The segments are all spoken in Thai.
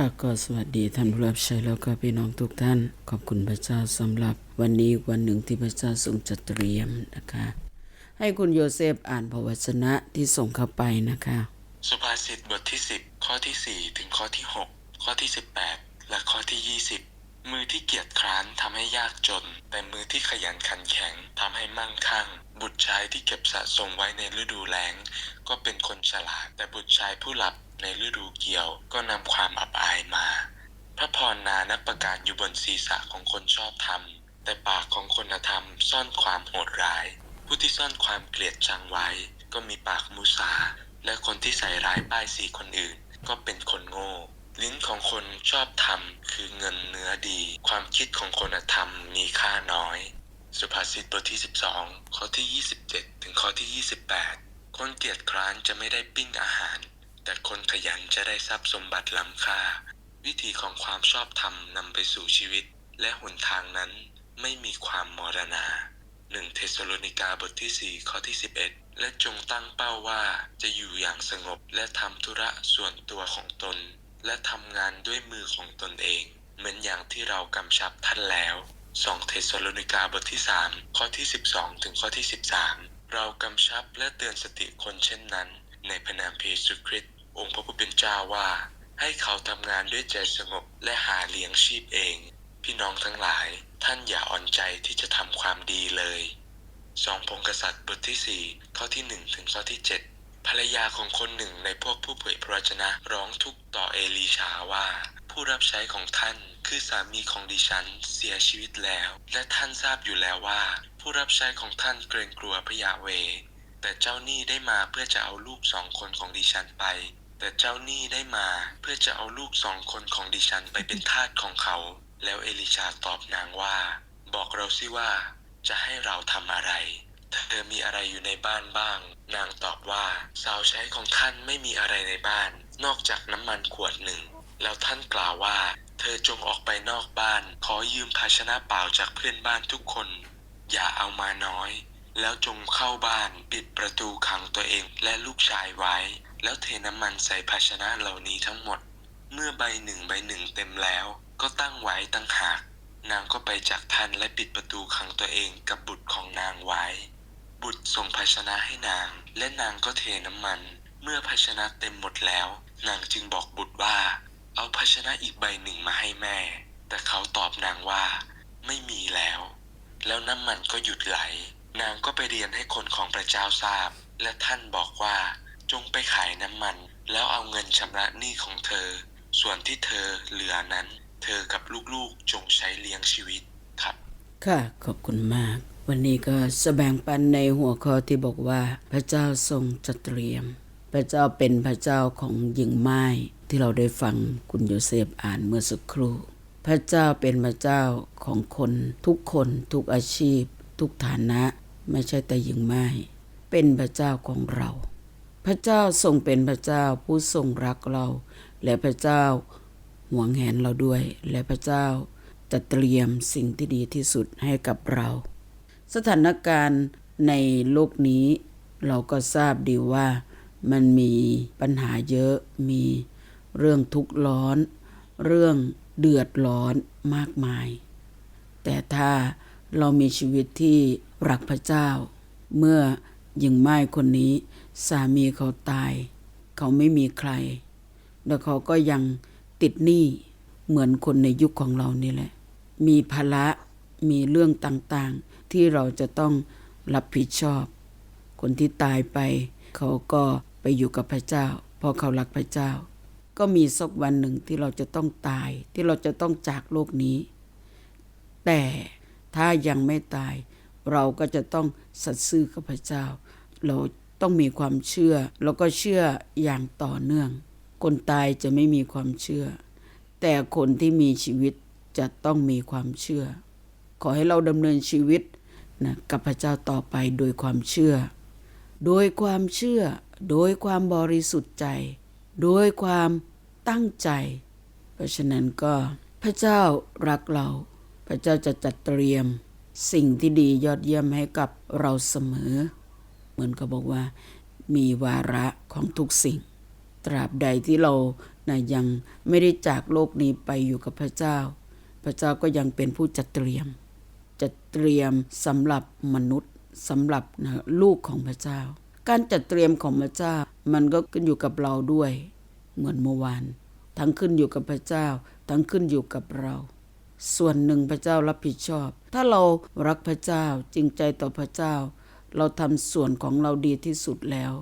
ค่ะก็สวัสดีท่านผู้รับใช้แล้วก็พี่น้องทุกท่าน ขอบคุณพระเจ้าสำหรับวันนี้วันหนึ่งที่พระเจ้าทรงจัดเตรียมนะคะ ให้คุณโยเซฟอ่านพระวจนะที่ส่งเข้าไปนะคะ สุภาษิตบทที่ 10 ข้อที่ 4 ถึงข้อที่ 6 ข้อที่ 18 และข้อที่ 20 มือที่เกียจคร้านทำให้ยากจน แต่มือที่ขยันขันแข็งทำให้มั่งคั่ง บุตรชายที่เก็บสะสมไว้ในฤดูแล้ง ก็เป็นคนฉลาดแต่บุตรชายผู้หลับ ในฤดูเกี่ยวก็นำความอับอายมา พระพรนานับประการอยู่บนศีรษะของคนชอบธรรม แต่ปากของคนธรรมซ่อนความโหดร้าย ผู้ที่ซ่อนความเกลียดชังไว้ ก็มีปากมุสา และคนที่ใส่ร้ายป้ายสีคนอื่น ก็เป็นคนโง่ ลิ้นของคนชอบธรรมคือเงินเนื้อดี ความคิดของคนธรรมมีค่าน้อย สุภาษิตบทที่ 12 ข้อที่ 27 ถึงข้อที่ 28 คนเกียจคร้านจะไม่ได้ปิ้งอาหาร แต่คนขยันจะได้ทรัพย์สมบัติล้ำค่า วิธีของความชอบธรรมนำไปสู่ชีวิต และหนทางนั้นไม่มีความมรณาหนึ่งเทสโลนิกาบทที่ 4 ข้อที่ 11 และจงตั้งเป้าว่าจะอยู่อย่างสงบและทำธุระส่วนตัวของตน และทำงานด้วยมือของตนเอง เหมือนอย่างที่เรากำชับท่านแล้ว2เทสโลนิกาบทที่ 3 ข้อที่ 12 ถึงข้อที่ 13 เรากำชับและเตือนสติคนเช่นนั้น ในพระนามพระเยซูคริสต์ องค์พระผู้เป็นเจ้าว่า ให้เขาทำงานด้วยใจสงบและหาเลี้ยงชีพเอง พี่น้องทั้งหลาย ท่านอย่าอ่อนใจที่จะทำความดีเลยสองพงศ์กษัตริย์บทที่4ข้อที่1ถึงข้อที่7ภรรยาของคนหนึ่งในพวกผู้เผยพระวจนะร้องทุกข์ต่อเอลีชาว่า ผู้รับใช้ของท่านคือสามีของดิฉันเสียชีวิตแล้ว และท่านทราบอยู่แล้วว่า ผู้รับใช้ของท่านเกรงกลัวพระยาเว แต่เจ้าหนี้ได้มาเพื่อจะเอาลูกสองคนของดิฉันไป แต่เจ้าหนี้ได้มาเพื่อจะเอาลูกสองคนของดิฉันไปเป็นทาสของเขา แล้วเอลิชาตอบนางว่า บอกเราสิว่า จะให้เราทำอะไร เธอมีอะไรอยู่ในบ้านบ้าง นางตอบว่าสาวใช้ของท่านไม่มีอะไรในบ้าน นอกจากน้ำมันขวดหนึ่ง แล้วท่านกล่าวว่า เธอจงออกไปนอกบ้าน ขอยืมภาชนะเปล่าจากเพื่อนบ้านทุกคน อย่าเอามาน้อย แล้วจงเข้าบ้านปิดประตูขังตัวเองและลูกชายไว้ แล้วเทน้ำมันใส่ภาชนะเหล่านี้ทั้งหมด เมื่อใบหนึ่งใบหนึ่งเต็มแล้ว ก็ตั้งไว้ตั้งหาก นางก็ไปจากท่านและปิดประตูขังตัวเองกับบุตรของนางไว้ บุตรส่งภาชนะให้นาง และนางก็เทน้ำมัน เมื่อภาชนะเต็มหมดแล้ว นางจึงบอกบุตรว่า เอาภาชนะอีกใบหนึ่งมาให้แม่ แต่เขาตอบนางว่า ไม่มีแล้ว แล้วน้ำมันก็หยุดไหล นางก็ไปเรียนให้คนของพระเจ้าทราบ และท่านบอกว่า จงไปขายน้ำมัน แล้วเอาเงินชำระหนี้ของเธอ ส่วนที่เธอเหลือนั้น เธอกับลูกๆจงใช้เลี้ยงชีวิตครับ ค่ะ ขอบคุณมาก วันนี้ก็จะแบ่งปันในหัวข้อที่บอกว่า พระเจ้าทรงจัดเตรียม พระเจ้าเป็นพระเจ้าของหญิงไม้ที่เราได้ฟังคุณโยเซฟอ่านเมื่อสักครู่ พระเจ้าเป็นพระเจ้าของคนทุกคนทุกอาชีพ ทุกฐานะ ไม่ใช่แต่หญิงไม้เป็นพระเจ้าของเรา พระเจ้าทรงเป็นพระเจ้าผู้ทรงรักเรา และพระเจ้าห่วงแหนเราด้วย และพระเจ้าจะเตรียมสิ่งที่ดีที่สุดให้กับเรา สถานการณ์ในโลกนี้เราก็ทราบดีว่ามันมีปัญหาเยอะมีเรื่องทุกข์ร้อน เรื่องเดือดร้อนมากมาย แต่ถ้าเรามีชีวิตที่รักพระเจ้า เมื่อหญิงไม้คนนี้ สามีเขาตาย เขาไม่มีใคร แล้วเขาก็ยังติดหนี้เหมือนคนในยุคของเรานี่แหละ มีภาระมีเรื่องต่างๆ ที่เราจะต้องรับผิดชอบ คนที่ตายไป เขาก็ไปอยู่กับพระเจ้า เพราะเขารักพระเจ้า ก็มีสักวันหนึ่งที่เราจะต้องตายที่เราจะต้องจากโลกนี้ แต่ถ้ายังไม่ตาย เราก็จะต้องสัตย์ซื่อกับพระเจ้า เรา ต้องมีความเชื่อ แล้วก็เชื่ออย่างต่อเนื่อง คนตายจะไม่มีความเชื่อ แต่คนที่มีชีวิตจะต้องมีความเชื่อ ขอให้เราดำเนินชีวิตนะกับพระเจ้าต่อไปโดยความเชื่อ โดยความเชื่อ โดยความบริสุทธิ์ใจ โดยความตั้งใจ เพราะฉะนั้นก็พระเจ้ารักเรา พระเจ้าจะจัดเตรียม สิ่งที่ดียอดเยี่ยมให้กับเราเสมอ เหมือนเขาบอกว่า มีวาระของทุกสิ่ง ตราบใดที่เรานะยังไม่ได้จากโลกนี้ไปอยู่กับพระเจ้า พระเจ้าก็ยังเป็นผู้จัดเตรียม จัดเตรียมสำหรับมนุษย์สำหรับนะลูกของพระเจ้า การจัดเตรียมของพระเจ้า มันก็ขึ้นอยู่กับเราด้วย เหมือนเมื่อวาน ทั้งขึ้นอยู่กับพระเจ้า ทั้งขึ้นอยู่กับเรา ส่วนหนึ่งพระเจ้ารับผิดชอบ ถ้าเรารักพระเจ้าจริงใจต่อพระเจ้า เราทำส่วนของเราดีที่สุดแล้ว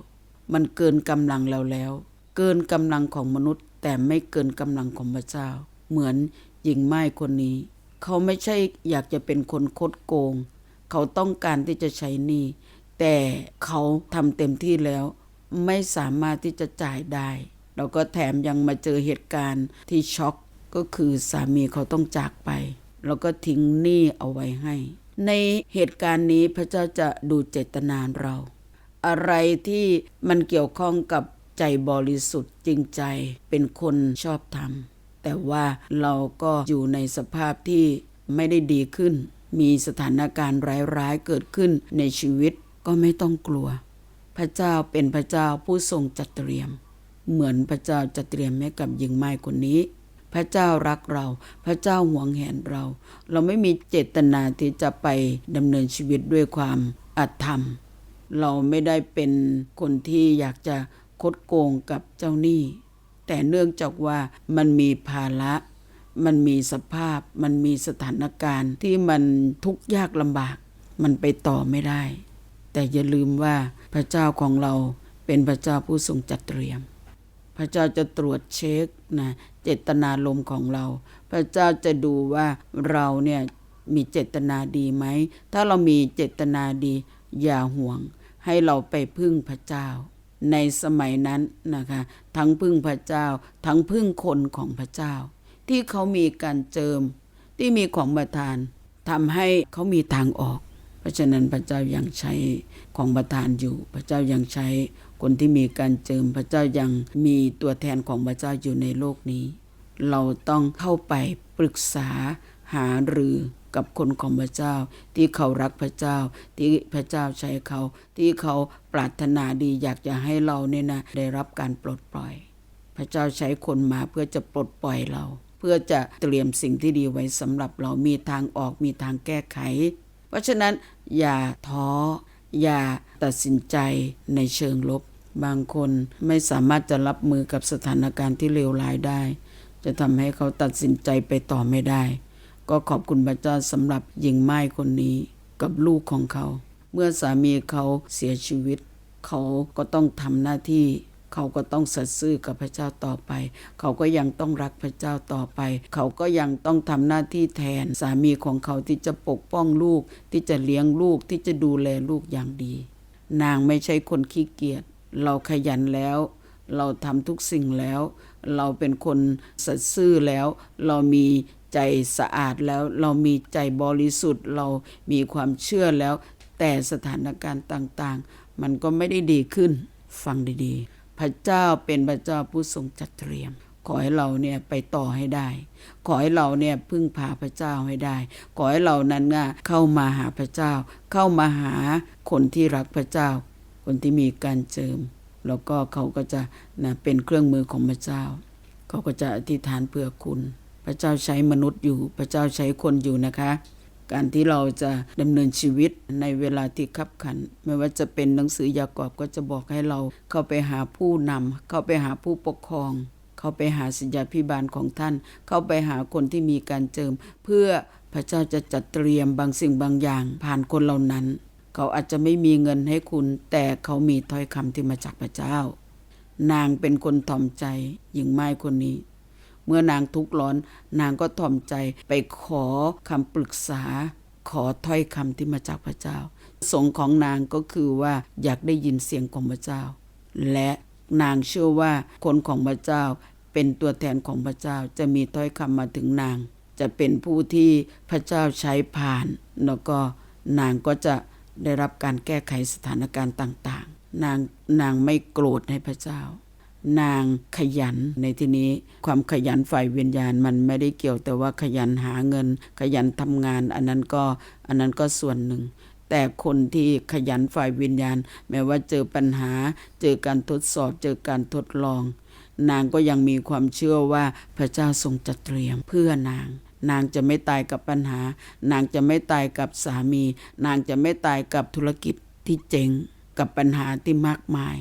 มันเกินกำลังเราแล้ว เกินกำลังของมนุษย์ แต่ไม่เกินกำลังของพระเจ้า เหมือนหญิงไม้คนนี้ เขาไม่ใช่อยากจะเป็นคนคดโกง เขาต้องการที่จะใช้หนี้แต่เขาทำเต็มที่แล้ว ไม่สามารถที่จะจ่ายได้แล้วก็แถมยังมาเจอเหตุการณ์ที่ช็อกก็คือสามีเขาต้องจากไป แล้วก็ทิ้งหนี้เอาไว้ให้ ในเหตุการณ์นี้พระเจ้าจะดูเจตนาเรา อะไรที่มันเกี่ยวข้องกับใจบริสุทธิ์จริงใจเป็นคนชอบธรรม แต่ว่าเราก็อยู่ในสภาพที่ไม่ได้ดีขึ้น มีสถานการณ์ร้ายๆเกิดขึ้นในชีวิตก็ไม่ต้องกลัว พระเจ้าเป็นพระเจ้าผู้ทรงจัดเตรียม เหมือนพระเจ้าจัดเตรียมให้กับหญิงไม้คนนี้ พระเจ้ารักเรา พระเจ้าหวงแหนเรา เราไม่มีเจตนาที่จะไปดำเนินชีวิตด้วยความอาธรรม เราไม่ได้เป็นคนที่อยากจะคดโกงกับเจ้าหนี้ แต่เนื่องจากว่ามันมีภาระมันมีสภาพ มันมีสถานการณ์ที่มันทุกข์ยากลำบาก มันไปต่อไม่ได้ แต่อย่าลืมว่าพระเจ้าของเราเป็นพระเจ้าผู้ทรงจัดเตรียม พระเจ้าจะตรวจเช็คนะ เจตนารมของเรา พระเจ้าจะดูว่าเราเนี่ยมีเจตนาดีไหม ถ้าเรามีเจตนาดีอย่าห่วง ให้เราไปพึ่งพระเจ้า ในสมัยนั้นนะคะ ทั้งพึ่งพระเจ้า ทั้งพึ่งคนของพระเจ้า ที่เขามีการเจิม ที่มีของประทานทำให้เขามีทางออก เพราะฉะนั้นพระเจ้ายังใช้ของประทานอยู่ พระเจ้ายังใช้คนที่มีการเจิม พระเจ้ายังมีตัวแทนของพระเจ้าอยู่ในโลกนี้ เราต้องเข้าไปปรึกษาหารือกับคนของพระเจ้า ที่เขารักพระเจ้า ที่พระเจ้าใช้เขา ที่เขาปรารถนาดีอยากจะให้เราเนี่ยนะได้รับการปลดปล่อย พระเจ้าใช้คนมาเพื่อจะปลดปล่อยเรา เพื่อจะเตรียมสิ่งที่ดีไว้สำหรับเรามีทางออกมีทางแก้ไข เพราะฉะนั้นอย่าท้อ อย่าตัดสินใจในเชิงลบบางคนไม่สามารถจะรับมือกับสถานการณ์ที่เลวร้ายได้ จะทำให้เขาตัดสินใจไปต่อไม่ได้ ก็ขอบคุณพระเจ้าสำหรับหญิงไม้คนนี้กับลูกของเขา เมื่อสามีเขาเสียชีวิต เขาก็ต้องทำหน้าที่ เขาก็ต้องสัตย์ซื่อกับพระเจ้าต่อไป เขาก็ยังต้องรักพระเจ้าต่อไป เขาก็ยังต้องทำหน้าที่แทนสามีของเขาที่จะปกป้องลูก ที่จะเลี้ยงลูกที่จะดูแลลูกอย่างดี นางไม่ใช่คนขี้เกียจเราขยันแล้ว เราทำทุกสิ่งแล้ว เราเป็นคนสัตย์ซื่อแล้ว เรามีใจสะอาดแล้ว เรามีใจบริสุทธิ์ เรามีความเชื่อแล้ว แต่สถานการณ์ต่าง ๆ มันก็ไม่ได้ดีขึ้น ฟังดี ๆ ระเจ้าเป็นพระเจ้าผู้ทรงจัดเตรียม ขอให้เราเนี่ยไปต่อให้ได้ ขอให้เราเนี่ยพึ่งพาพระเจ้าให้ได้ ขอให้เรานั้นน่ะเข้ามาหาพระเจ้า เข้ามาหาคนที่รักพระเจ้า คนที่มีการเจิม แล้วก็เขาก็จะนะเป็นเครื่องมือของพระเจ้า เขาก็จะอธิษฐานเพื่อคุณ พระเจ้าใช้มนุษย์อยู่ พระเจ้าใช้คนอยู่นะคะ การที่เราจะดำเนินชีวิตในเวลาที่ขับขัน ไม่ว่าจะเป็นหนังสือยากอบก็จะบอกให้เราเข้าไปหาผู้นำเข้าไปหาผู้ปกครอง เข้าไปหาสัญญาพิบาลของท่าน เข้าไปหาคนที่มีการเจิม เพื่อพระเจ้าจะจัดเตรียมบางสิ่งบางอย่าง ผ่านคนเหล่านั้น เขาอาจจะไม่มีเงินให้คุณ แต่เขามีถ้อยคำที่มาจากพระเจ้า นางเป็นคนถ่อมใจหญิงไม้คนนี้ เมื่อนางทุกข์ร้อนนางก็ถ่อมใจไปขอคำปรึกษา ขอถ้อยคำที่มาจากพระเจ้าประสงค์ของนางก็คือว่าอยากได้ยินเสียงของพระเจ้า และนางเชื่อว่าคนของพระเจ้าเป็นตัวแทนของพระเจ้าจะมีถ้อยคำมาถึงนาง จะเป็นผู้ที่พระเจ้าใช้ผ่าน แล้วก็นางก็จะได้รับการแก้ไขสถานการณ์ต่าง ๆ นางนางไม่โกรธให้พระเจ้า นางขยันในที่นี้ความขยันฝ่ายวิญญาณมันไม่ได้เกี่ยวแต่ว่าขยันหาเงิน ขยันทำงาน อันนั้นก็อันนั้นก็ส่วนหนึ่ง แต่คนที่ขยันฝ่ายวิญญาณ แม้ว่าเจอปัญหา เจอการทดสอบ เจอการทดลอง นางก็ยังมีความเชื่อว่าพระเจ้าทรงจัดเตรียมเพื่อนางนางจะไม่ตายกับปัญหา นางจะไม่ตายกับสามี นางจะไม่ตายกับธุรกิจที่เจ๋ง กับปัญหาที่มากมาย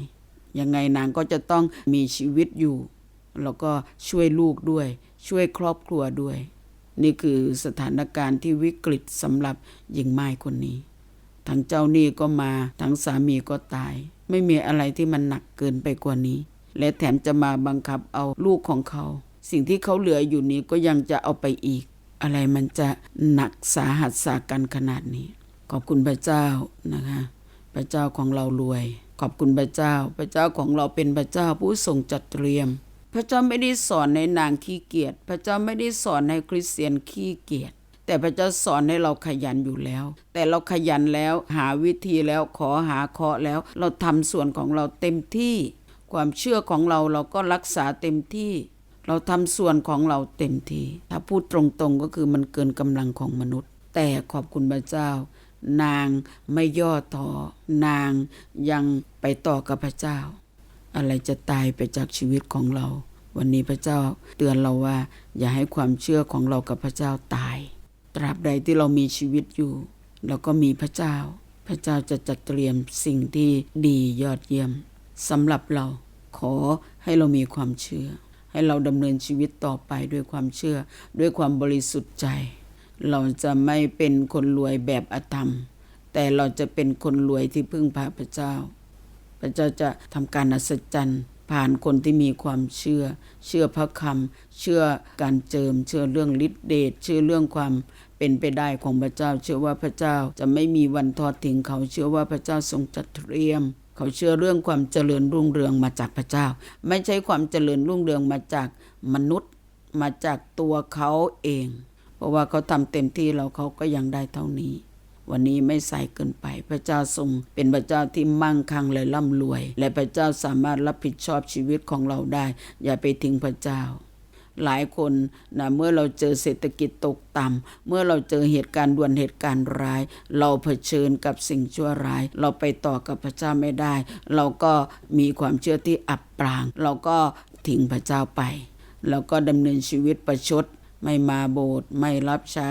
ยังไงนางก็จะต้องมีชีวิตอยู่ แล้วก็ช่วยลูกด้วย ช่วยครอบครัวด้วย นี่คือสถานการณ์ที่วิกฤตสำหรับหญิงไม้คนนี้ ทั้งเจ้าหนี้ก็มา ทั้งสามีก็ตาย ไม่มีอะไรที่มันหนักเกินไปกว่านี้ และแถมจะมาบังคับเอาลูกของเขา สิ่งที่เขาเหลืออยู่นี้ก็ยังจะเอาไปอีก อะไรมันจะหนักสาหัสสากันขนาดนี้ ขอบคุณพระเจ้านะคะ พระเจ้าของเรารวย ขอบคุณพระเจ้า พระเจ้าของเราเป็นพระเจ้าผู้ทรงจัดเตรียม พระเจ้าไม่ได้สอนในนางขี้เกียจ พระเจ้าไม่ได้สอนให้คริสเตียนขี้เกียจ แต่พระเจ้าสอนให้เราขยันอยู่แล้ว แต่เราขยันแล้วหาวิธีแล้วขอหาเคาะแล้ว เราทำส่วนของเราเต็มที่ ความเชื่อของเราเราก็รักษาเต็มที่ เราทำส่วนของเราเต็มที่ ถ้าพูดตรงๆก็คือมันเกินกำลังของมนุษย์ แต่ขอบคุณพระเจ้า นางไม่ย่อท้อนางยังไปต่อกับพระเจ้า อะไรจะตายไปจากชีวิตของเรา วันนี้พระเจ้าเตือนเราว่า อย่าให้ความเชื่อของเรากับพระเจ้าตาย ตราบใดที่เรามีชีวิตอยู่เราก็มีพระเจ้า พระเจ้าจะจัดเตรียมสิ่งที่ดียอดเยี่ยมสำหรับเราขอให้เรามีความเชื่อ ให้เราดำเนินชีวิตต่อไปด้วยความเชื่อด้วยความบริสุทธิ์ใจ เราจะไม่เป็นคนรวยแบบอธรรม แต่เราจะเป็นคนรวยที่พึ่งพาพระเจ้า พระเจ้าจะทำการอัศจรรย์ ผ่านคนที่มีความเชื่อ เชื่อพระคำเชื่อการเจิม เชื่อเรื่องฤทธิเดชเชื่อเรื่องความเป็นไปได้ของพระเจ้า เชื่อว่าพระเจ้าจะไม่มีวันทอดทิ้งเขาเชื่อว่าพระเจ้าทรงจัดเตรียมเขาเชื่อเรื่องความเจริญรุ่งเรืองมาจากพระเจ้า ไม่ใช่ความเจริญรุ่งเรืองมาจากมนุษย์ มาจากตัวเขาเอง ราะว่าเขาทำเต็มที่แล้วเขาก็ยังได้เท่านี้ วันนี้ไม่ใส่เกินไป พระเจ้าทรง เป็นพระเจ้าที่มั่งคั่งและร่ำรวย และพระเจ้าสามารถรับผิดชอบชีวิตของเราได้ อย่าไปทิ้งพระเจ้า หลายคนนะเมื่อเราเจอเศรษฐกิจตกต่ำเมื่อเราเจอเหตุการณ์ด่วนเหตุการณ์ร้าย เราเผชิญกับสิ่งชั่วร้าย เราไปต่อกับพระเจ้าไม่ได้ เราก็มีความเชื่อที่อับปราง เราก็ทิ้งพระเจ้าไป เราก็ดำเนินชีวิตประชด ไม่มาโบสถ์ไม่รับใช้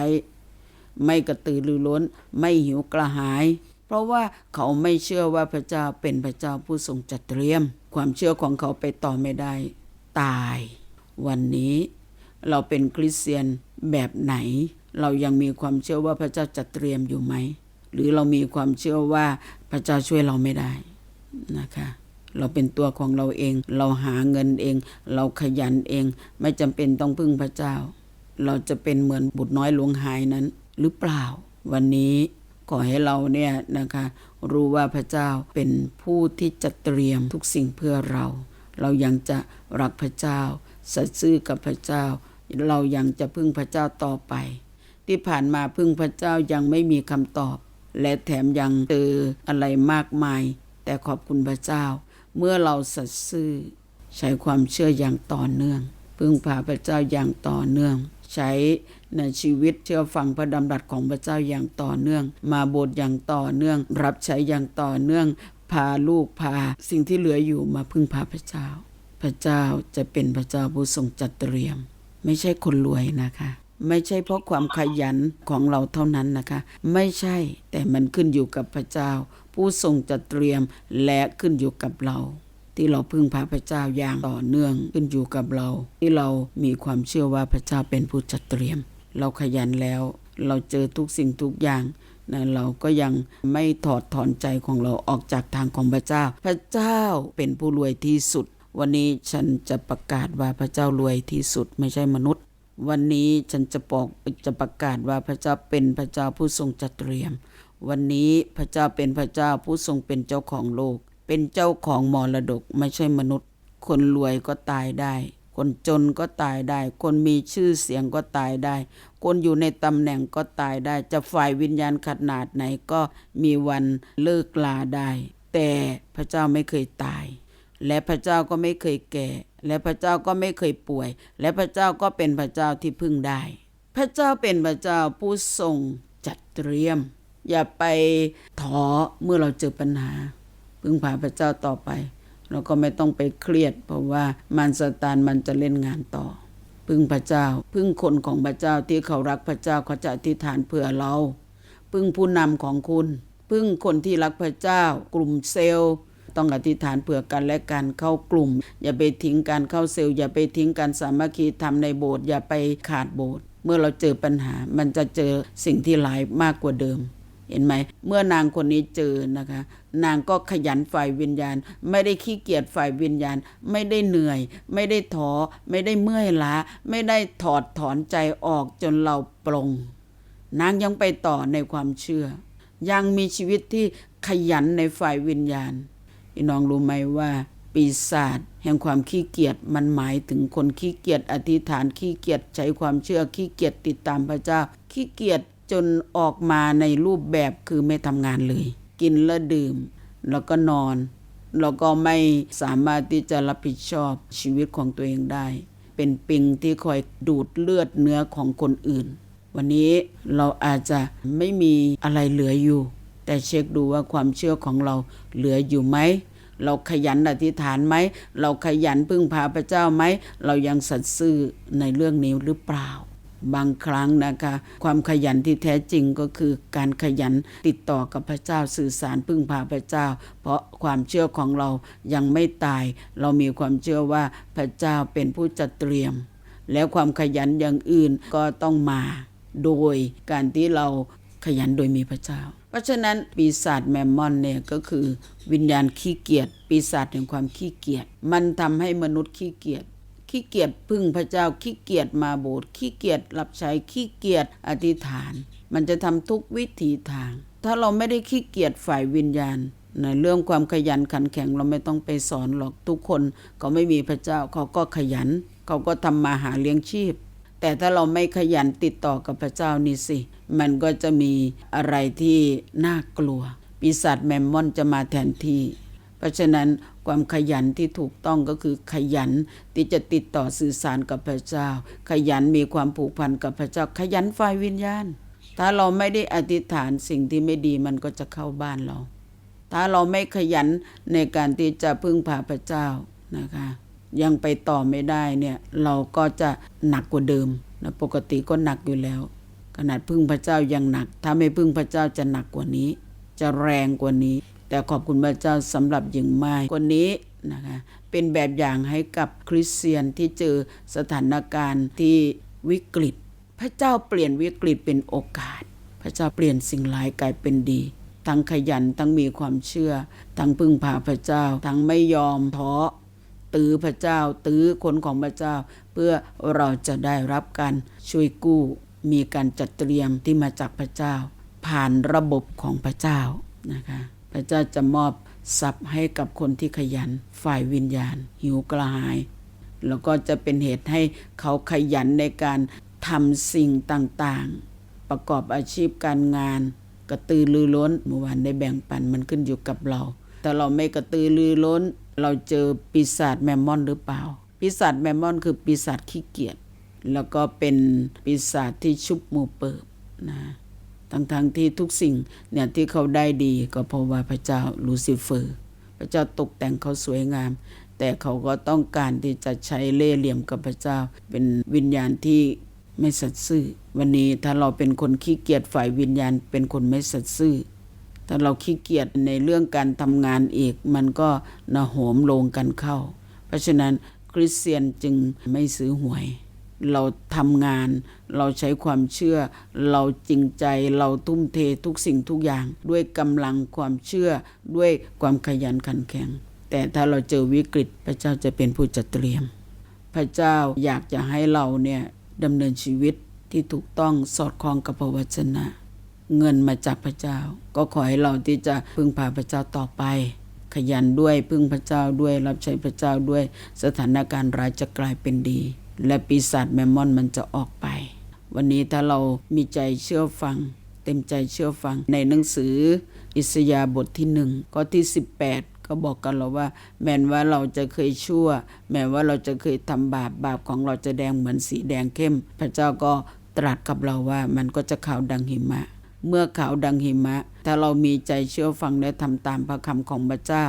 ไม่กระตือรือร้น ไม่หิวกระหาย เพราะว่าเขาไม่เชื่อว่าพระเจ้าเป็นพระเจ้าผู้ทรงจัดเตรียม ความเชื่อของเขาไปต่อไม่ได้ ตาย วันนี้เราเป็นคริสเตียนแบบไหน เรายังมีความเชื่อว่าพระเจ้าจัดเตรียมอยู่ไหม หรือเรามีความเชื่อว่าพระเจ้าช่วยเราไม่ได้นะคะเราเป็นตัวของเราเอง เราหาเงินเอง เราขยันเอง ไม่จำเป็นต้องพึ่งพระเจ้า เราจะเป็นเหมือนบุตรน้อยหลวงหายนั้นหรือเปล่า วันนี้ขอให้เราเนี่ยนะคะรู้ว่าพระเจ้าเป็นผู้ที่จะเตรียมทุกสิ่งเพื่อเรา เรายังจะรักพระเจ้าสัตย์ซื่อกับพระเจ้า เรายังจะพึ่งพระเจ้าต่อไป ที่ผ่านมาพึ่งพระเจ้ายังไม่มีคำตอบ และแถมยังเจออะไรมากมาย แต่ขอบคุณพระเจ้า เมื่อเราสัตย์ซื่อใช้ความเชื่ออย่างต่อเนื่อง พึ่งพาพระเจ้าอย่างต่อเนื่อง ใช้ในชีวิตเชื่อฟังพระดำรัสของพระเจ้าอย่างต่อเนื่อง มาโบสถ์อย่างต่อเนื่อง รับใช้อย่างต่อเนื่อง พาลูกพาสิ่งที่เหลืออยู่มาพึ่งพาพระเจ้า พระเจ้าจะเป็นพระเจ้าผู้ทรงจัดเตรียม ไม่ใช่คนรวยนะคะ ไม่ใช่เพราะความขยันของเราเท่านั้นนะคะ ไม่ใช่แต่มันขึ้นอยู่กับพระเจ้า ผู้ทรงจัดเตรียมและขึ้นอยู่กับเรา ที่เราพึ่งพาพระเจ้าอย่างต่อเนื่องขึ้นอยู่กับเรา ที่เรามีความเชื่อว่าพระเจ้าเป็นผู้จัดเตรียม เราขยันแล้ว เราเจอทุกสิ่งทุกอย่างนะเราก็ยังไม่ถอดถอนใจของเราออกจากทางของพระเจ้า พระเจ้าเป็นผู้รวยที่สุด วันนี้ฉันจะประกาศว่าพระเจ้ารวยที่สุดไม่ใช่มนุษย์ วันนี้ฉันจะบอกจะประกาศว่าพระเจ้าเป็นพระเจ้าผู้ทรงจัดเตรียม วันนี้พระเจ้าเป็นพระเจ้าผู้ทรงเป็นเจ้าของโลก เป็นเจ้าของมรดกไม่ใช่มนุษย์ คนรวยก็ตายได้ คนจนก็ตายได้ คนมีชื่อเสียงก็ตายได้ คนอยู่ในตำแหน่งก็ตายได้ จะฝ่ายวิญญาณขนาดไหนก็มีวันเลิกลาได้ แต่พระเจ้าไม่เคยตาย และพระเจ้าก็ไม่เคยแก่ และพระเจ้าก็ไม่เคยป่วย และพระเจ้าก็เป็นพระเจ้าที่พึ่งได้ พระเจ้าเป็นพระเจ้าผู้ทรงจัดเตรียม อย่าไปท้อเมื่อเราเจอปัญหา พึ่งพาพระเจ้าต่อไป เราก็ไม่ต้องไปเครียด เพราะว่ามันสตานมันจะเล่นงานต่อ พึ่งพระเจ้า พึ่งคนของพระเจ้าที่เขารักพระเจ้าเขาจะอธิษฐานเผื่อเรา พึ่งผู้นำของคุณ พึ่งคนที่รักพระเจ้า กลุ่มเซลล์ต้องอธิษฐานเผื่อกันและกันเข้ากลุ่ม อย่าไปทิ้งการเข้าเซลล์อย่าไปทิ้งการสามัคคีทำในโบสถ์อย่าไปขาดโบสถ์เมื่อเราเจอปัญหา มันจะเจอสิ่งที่หลายมากกว่าเดิม เห็นไหมเมื่อนางคนนี้เจอนะคะ นางก็ขยันฝ่ายวิญญาณ ไม่ได้ขี้เกียจฝ่ายวิญญาณ ไม่ได้เหนื่อย ไม่ได้ท้อไม่ได้เมื่อยล้า ไม่ได้ถอดถอนใจออกจนเราปลง นางยังไปต่อในความเชื่อ ยังมีชีวิตที่ขยันในฝ่ายวิญญาณพี่น้องรู้ไหมว่า ปีศาจแห่งความขี้เกียจมันหมายถึงคนขี้เกียจอธิษฐานขี้เกียจใช้ความเชื่อขี้เกียจติดตามพระเจ้าขี้เกียจ จนออกมาในรูปแบบคือไม่ทำงานเลย กินแล้วดื่ม แล้วก็นอน แล้วก็ไม่สามารถที่จะรับผิดชอบชีวิตของตัวเองได้ เป็นปิงที่คอยดูดเลือดเนื้อของคนอื่น วันนี้เราอาจจะไม่มีอะไรเหลืออยู่ แต่เช็คดูว่าความเชื่อของเราเหลืออยู่ไหมเราขยันอธิษฐานไหม เราขยันพึ่งพาพระเจ้าไหม เรายังสัตย์ซื่อในเรื่องนี้หรือเปล่า บางครั้งนะคะ ความขยันที่แท้จริงก็คือการขยันติดต่อกับพระเจ้าสื่อสารพึ่งพาพระเจ้า เพราะความเชื่อของเรายังไม่ตาย เรามีความเชื่อว่าพระเจ้าเป็นผู้จัดเตรียม แล้วความขยันอย่างอื่นก็ต้องมา โดยการที่เราขยันโดยมีพระเจ้า เพราะฉะนั้นปีศาจแมมมอนเนี่ยก็คือวิญญาณขี้เกียจปีศาจแห่งความขี้เกียจมันทำให้มนุษย์ขี้เกียจ ขี้เกียจพึ่งพระเจ้าขี้เกียจมาโบสถ์ขี้เกียจรับใช้ขี้เกียจอธิษฐาน มันจะทำทุกวิถีทาง ถ้าเราไม่ได้ขี้เกียจฝ่ายวิญญาณในเรื่องความขยันขันแข็งเราไม่ต้องไปสอนหรอกทุกคนเขาไม่มีพระเจ้าเขาก็ขยัน เขาก็ทำมาหาเลี้ยงชีพ แต่ถ้าเราไม่ขยันติดต่อกับพระเจ้านี่สิ มันก็จะมีอะไรที่น่ากลัว ปีศาจแมมมอนจะมาแทนที่ เพราะฉะนั้น ความขยันที่ถูกต้องก็คือขยันที่จะติดต่อสื่อสารกับพระเจ้า ขยันมีความผูกพันกับพระเจ้า ขยันฝ่ายวิญญาณ ถ้าเราไม่ได้อธิษฐานสิ่งที่ไม่ดีมันก็จะเข้าบ้านเรา ถ้าเราไม่ขยันในการที่จะพึ่งพาพระเจ้านะคะ ยังไปต่อไม่ได้เนี่ยเราก็จะหนักกว่าเดิมนะปกติก็หนักอยู่แล้ว ขนาดพึ่งพระเจ้ายังหนัก ถ้าไม่พึ่งพระเจ้าจะหนักกว่านี้ จะแรงกว่านี้ แต่ขอบคุณพระเจ้าสำหรับหญิงไม้คนนี้นะคะเป็นแบบอย่างให้กับคริสเตียนที่เจอสถานการณ์ที่วิกฤต พระเจ้าเปลี่ยนวิกฤตเป็นโอกาส พระเจ้าเปลี่ยนสิ่งร้ายกลายเป็นดี ทั้งขยันทั้งมีความเชื่อ ทั้งพึ่งพาพระเจ้า ทั้งไม่ยอมท้อตื้อพระเจ้า ตื้อคนของพระเจ้า เพื่อเราจะได้รับการช่วยกู้มีการจัดเตรียมที่มาจากพระเจ้า ผ่านระบบของพระเจ้านะคะ พระเจ้าจะมอบทรัพย์ให้กับคนที่ขยันฝ่ายวิญญาณ หิวกระหาย แล้วก็จะเป็นเหตุให้เขาขยันในการทำสิ่งต่างๆ ประกอบอาชีพการงาน กระตือรือร้นเมื่อวานได้แบ่งปันมันขึ้นอยู่กับเราแต่เราไม่กระตือรือร้น เราเจอปีศาจแมมมอนหรือเปล่า ปีศาจแมมมอนคือปีศาจขี้เกียจแล้วก็เป็นปีศาจที่ชุบหมูเปิบนะ ทั้งๆทที่ทุกสิ่งเนี่ยที่เขาได้ดีก็เพราะว่าพระเจ้าลูซิเฟอร์ พระเจ้าตกแต่งเขาสวยงาม แต่เขาก็ต้องการที่จะใช้เล่ห์เหลี่ยมกับพระเจ้า เป็นวิญญาณที่ไม่สัตย์ซื่อ วันนี้ถ้าเราเป็นคนขี้เกียจฝ่ายวิญญาณ เป็นคนไม่สัตย์ซื่อถ้าเราขี้เกียจในเรื่องการทำงานอีก มันก็นะโหมลงกันเข้า เพราะฉะนั้นคริสเตียนจึงไม่ซื้อหวย เราทำงาน เราใช้ความเชื่อ เราจริงใจเราทุ่มเททุกสิ่งทุกอย่าง ด้วยกำลังความเชื่อด้วยความขยันขันแข็ง แต่ถ้าเราเจอวิกฤตพระเจ้าจะเป็นผู้จัดเตรียม พระเจ้าอยากจะให้เราเนี่ยดำเนินชีวิตที่ถูกต้องสอดคล้องกับพระวจนะ เงินมาจากพระเจ้า ก็ขอให้เราที่จะพึ่งพาพระเจ้าต่อไป ขยันด้วยพึ่งพระเจ้าด้วยรับใช้พระเจ้าด้วยสถานการณ์ร้ายจะกลายเป็นดี และปีศาจแมมมอนมันจะออกไป วันนี้ถ้าเรามีใจเชื่อฟัง เต็มใจเชื่อฟัง ในหนังสืออิสยาบทที่หนึ่งข้อที่ 18 ก็บอกกันเราว่า แม้นว่าเราจะเคยชั่ว แม้ว่าเราจะเคยทำบาปบาปของเราจะแดงเหมือนสีแดงเข้ม พระเจ้าก็ตรัสกับเราว่ามันก็จะขาวดังหิมะ เมื่อขาวดังหิมะ ถ้าเรามีใจเชื่อฟังและทำตามพระคำของพระเจ้า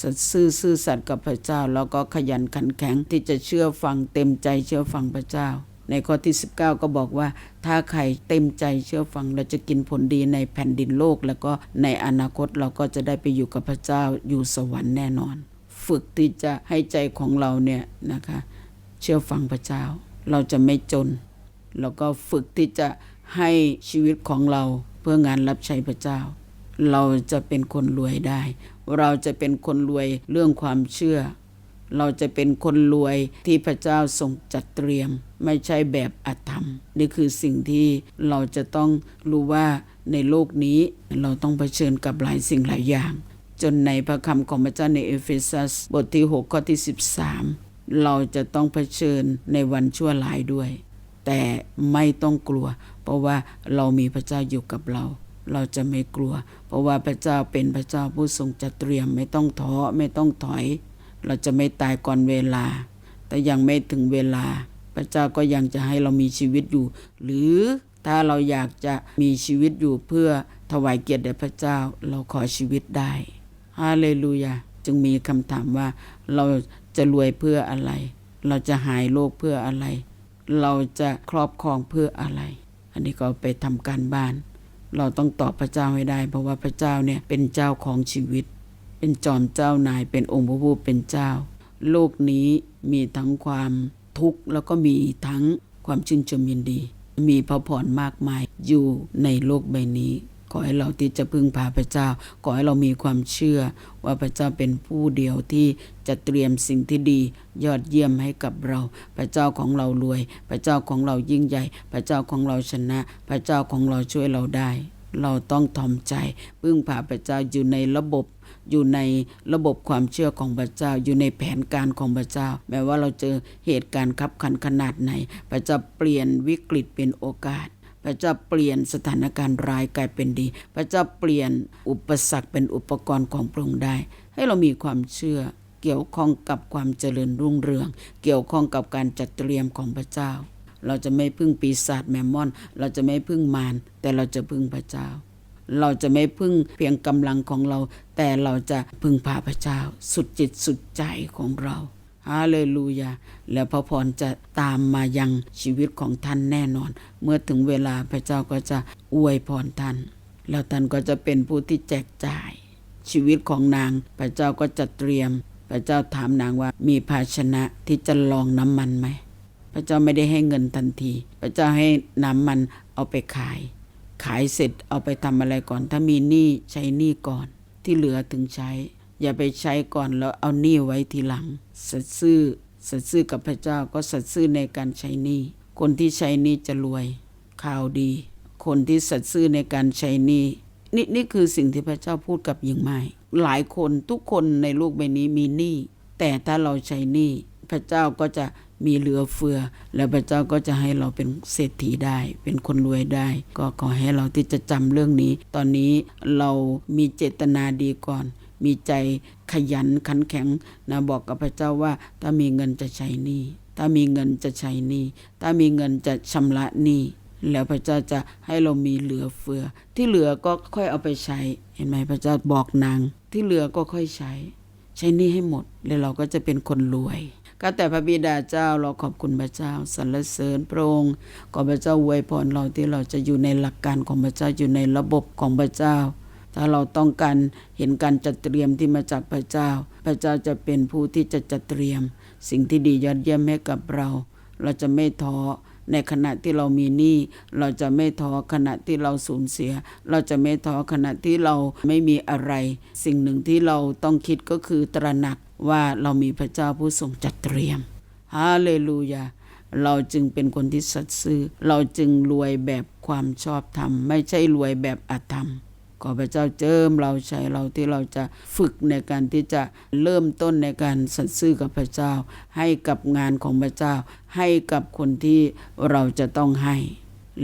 สัตย์ซื่อซื่อสัตย์กับพระเจ้า แล้วก็ขยันขันแข็งที่จะเชื่อฟังเต็มใจเชื่อฟังพระเจ้า ในข้อที่ 19 ก็บอกว่า ถ้าใครเต็มใจเชื่อฟังเราจะกินผลดีในแผ่นดินโลก แล้วก็ในอนาคตเราก็จะได้ไปอยู่กับพระเจ้าอยู่สวรรค์แน่นอน ฝึกที่จะให้ใจของเราเนี่ยนะคะเชื่อฟังพระเจ้า เราจะไม่จน แล้วก็ฝึกที่จะให้ชีวิตของเราเพื่องานรับใช้พระเจ้า เราจะเป็นคนรวยได้ เราจะเป็นคนรวยเรื่องความเชื่อ เราจะเป็นคนรวยที่พระเจ้าทรงจัดเตรียม ไม่ใช่แบบอธรรม นี่คือสิ่งที่เราจะต้องรู้ว่าในโลกนี้เราต้องเผชิญกับหลายสิ่งหลายอย่าง จนในพระคำของพระเจ้าในเอเฟซัสบทที่ 6 ข้อที่ 13 เราจะต้องเผชิญในวันชั่วร้ายด้วย แต่ไม่ต้องกลัว เพราะว่าเรามีพระเจ้าอยู่กับเรา เราจะไม่กลัว เพราะว่าพระเจ้าเป็นพระเจ้าผู้ทรงจัดเตรียมไม่ต้องท้อไม่ต้องถอย เราจะไม่ตายก่อนเวลา แต่ยังไม่ถึงเวลา พระเจ้าก็ยังจะให้เรามีชีวิตอยู่ หรือถ้าเราอยากจะมีชีวิตอยู่เพื่อถวายเกียรติแด่พระเจ้าเราขอชีวิตได้ฮาเลลูยาจึงมีคำถามว่าเราจะรวยเพื่ออะไร เราจะหายโรคเพื่ออะไร เราจะครอบครองเพื่ออะไร อันนี้ก็ไปทำการบ้าน เราต้องตอบพระเจ้าให้ได้ เพราะว่าพระเจ้าเนี่ยเป็นเจ้าของชีวิต เป็นจอมเจ้านายเป็นองค์พระผู้เป็นเจ้า โลกนี้มีทั้งความทุกข์แล้วก็มีทั้งความชื่นชมยินดี มีพระพรมากมายอยู่ในโลกใบนี้ ขอให้เราที่จะพึ่งพาพระเจ้า ขอให้เรามีความเชื่อว่าพระเจ้าเป็นผู้เดียวที่จะเตรียมสิ่งที่ดี ยอดเยี่ยมให้กับเรา พระเจ้าของเรารวย พระเจ้าของเรายิ่งใหญ่ พระเจ้าของเราชนะ พระเจ้าของเราช่วยเราได้ เราต้องทอมใจพึ่งพาพระเจ้าอยู่ในระบบอยู่ในระบบความเชื่อของพระเจ้า อยู่ในแผนการของพระเจ้า แม้ว่าเราเจอเหตุการณ์ขับขันขนาดไหน พระเจ้าเปลี่ยนวิกฤตเป็นโอกาส พระเจ้าเปลี่ยนสถานการณ์ร้ายกลายเป็นดี พระเจ้าเปลี่ยนอุปสรรคเป็นอุปกรณ์ของพระองค์ได้ ให้เรามีความเชื่อเกี่ยวข้องกับความเจริญรุ่งเรือง เกี่ยวข้องกับการจัดเตรียมของพระเจ้า เราจะไม่พึ่งปีศาจแมมมอน เราจะไม่พึ่งมารแต่เราจะพึ่งพระเจ้า เราจะไม่พึ่งเพียงกำลังของเรา แต่เราจะพึ่งพาพระเจ้า สุดจิตสุดใจของเรา ฮาเลลูยา แล้วพระพรจะตามมายังชีวิตของท่านแน่นอน เมื่อถึงเวลาพระเจ้าก็จะอวยพรท่าน แล้วท่านก็จะเป็นผู้ที่แจกจ่าย ชีวิตของนาง พระเจ้าก็จะเตรียม พระเจ้าถามนางว่ามีภาชนะที่จะลองน้ำมันไหม พระเจ้าไม่ได้ให้เงินทันที พระเจ้าให้น้ำมันเอาไปขาย ขายเสร็จเอาไปทำอะไรก่อน ถ้ามีหนี้ใช้หนี้ก่อน ที่เหลือถึงใช้ อย่าไปใช้ก่อนแล้วเอาหนี้ไว้ทีหลัง สัตซื่อสัตซื่อกับพระเจ้าก็สัตซื่อในการใช้หนี้ คนที่ใช้หนี้จะรวย ข่าวดี คนที่สัตซื่อในการใช้หนี้นี่นี่คือสิ่งที่พระเจ้าพูดกับหญิงไม้หลายคนทุกคนในโลกใบนี้มีหนี้แต่ถ้าเราใช้หนี้พระเจ้าก็จะมีเหลือเฟือ และพระเจ้าก็จะให้เราเป็นเศรษฐีได้ เป็นคนรวยได้ ก็ขอให้เราที่จะจำเรื่องนี้ ตอนนี้เรามีเจตนาดีก่อน มีใจขยันขันแข็งนะบอกกับพระเจ้าว่า ถ้ามีเงินจะใช้หนี้ถ้ามีเงินจะใช้หนี้ถ้ามีเงินจะชำระหนี้แล้วพระเจ้าจะให้เรามีเหลือเฟือ ที่เหลือก็ค่อยเอาไปใช้ เห็นไหมพระเจ้าบอกนาง ที่เหลือก็ค่อยใช้ ใช้หนี้ให้หมด แล้วเราก็จะเป็นคนรวยก็แต่พระบิดาเจ้าเราขอบคุณพระเจ้าสรรเสริญพระองค์ขอพระเจ้าอวยพรเราที่เราจะอยู่ในหลักการของพระเจ้าอยู่ในระบบของพระเจ้า ถ้าเราต้องการเห็นการจัดเตรียมที่มาจากพระเจ้า พระเจ้าจะเป็นผู้ที่จะจัดเตรียม สิ่งที่ดียอดเยี่ยมให้กับเรา เราจะไม่ท้อในขณะที่เรามีหนี้เราจะไม่ท้อขณะที่เราสูญเสีย เราจะไม่ท้อขณะที่เราไม่มีอะไร สิ่งหนึ่งที่เราต้องคิดก็คือตระหนักว่าเรามีพระเจ้าผู้ทรงจัดเตรียมฮาเลลูยาเราจึงเป็นคนที่สัตย์ซื่อ เราจึงรวยแบบความชอบธรรม ไม่ใช่รวยแบบอธรรม ขอพระเจ้าเจิมเราใช้เราที่เราจะฝึกในการที่จะเริ่มต้นในการสัตย์ซื่อกับพระเจ้า ให้กับงานของพระเจ้า ให้กับคนที่เราจะต้องให้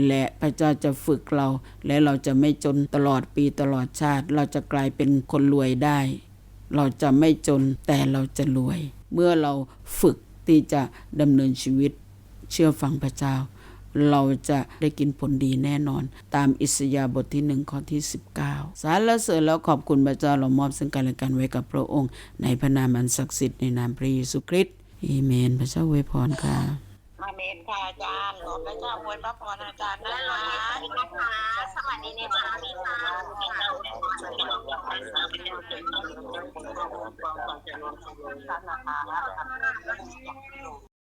และพระเจ้าจะฝึกเรา และเราจะไม่จนตลอดปีตลอดชาติ เราจะกลายเป็นคนรวยได้ เราจะไม่จนแต่เราจะรวย เมื่อเราฝึกที่จะดำเนินชีวิตเชื่อฟังพระเจ้า เราจะได้กินผลดีแน่นอน ตามอิสยาบทที่หนึ่งข้อที่ 19 สารละเสริญแล้วขอบคุณพระเจ้าเรามอบซึ่งกันและกันไว้กับพระองค์ ในพระนามอันศักดิ์สิทธิ์ในนามพระเยซูคริสต์อเมน พระเจ้าอวยพรค่ะอาเมนค่ะอาจารย์ขอพระเจ้าอวยพระพรอาจารย์นะคะนะคะสวัสดีในเช้านี้ค่ะ